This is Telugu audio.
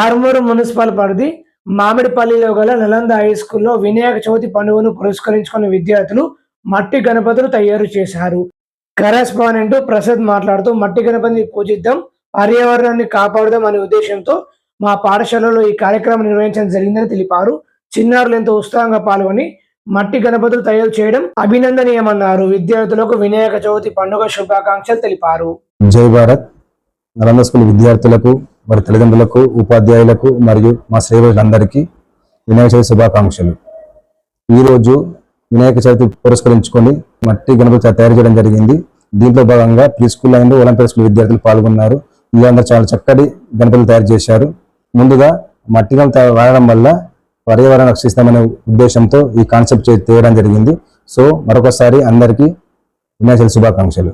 ఆర్మూరు మున్సిపల్ పరిధి మామిడిపల్లిలో గల నలంద హై స్కూల్లో వినాయక చవితి పండుగను పురస్కరించుకున్న విద్యార్థులు మట్టి గణపతులు తయారు చేశారు. కరెస్పాండెంట్ ప్రసాద్ మాట్లాడుతూ మట్టి గణపతిని పూజిద్దాం పర్యావరణాన్ని కాపాడుదాం అనే ఉద్దేశంతో మా పాఠశాలలో ఈ కార్యక్రమం నిర్వహించడం జరిగిందని తెలిపారు. చిన్నారులు ఎంతో ఉత్సాహంగా పాల్గొని మట్టి గణపతులు తయారు చేయడం అభినందనీయమన్నారు. విద్యార్థులకు వినాయక చవితి పండుగ శుభాకాంక్షలు తెలిపారు. జై భారత్. నలంద స్కూల్ విద్యార్థులకు వారి తల్లిదండ్రులకు ఉపాధ్యాయులకు మరియు మా శ్రేయులందరికీ వినాయక చవితి శుభాకాంక్షలు. ఈరోజు వినాయక చవితి పురస్కరించుకొని మట్టి గణపతి తయారు చేయడం జరిగింది. దీంట్లో భాగంగా pre school and Olympic school విద్యార్థులు పాల్గొన్నారు. వీళ్ళందరూ చాలా చక్కటి గణపతులు తయారు చేశారు. ముందుగా మట్టి గణపతి వాడడం వల్ల పర్యావరణ రక్షిస్తామనే ఉద్దేశంతో ఈ కాన్సెప్ట్ చేయడం జరిగింది. సో మరొకసారి అందరికీ వినాయక చవితి శుభాకాంక్షలు.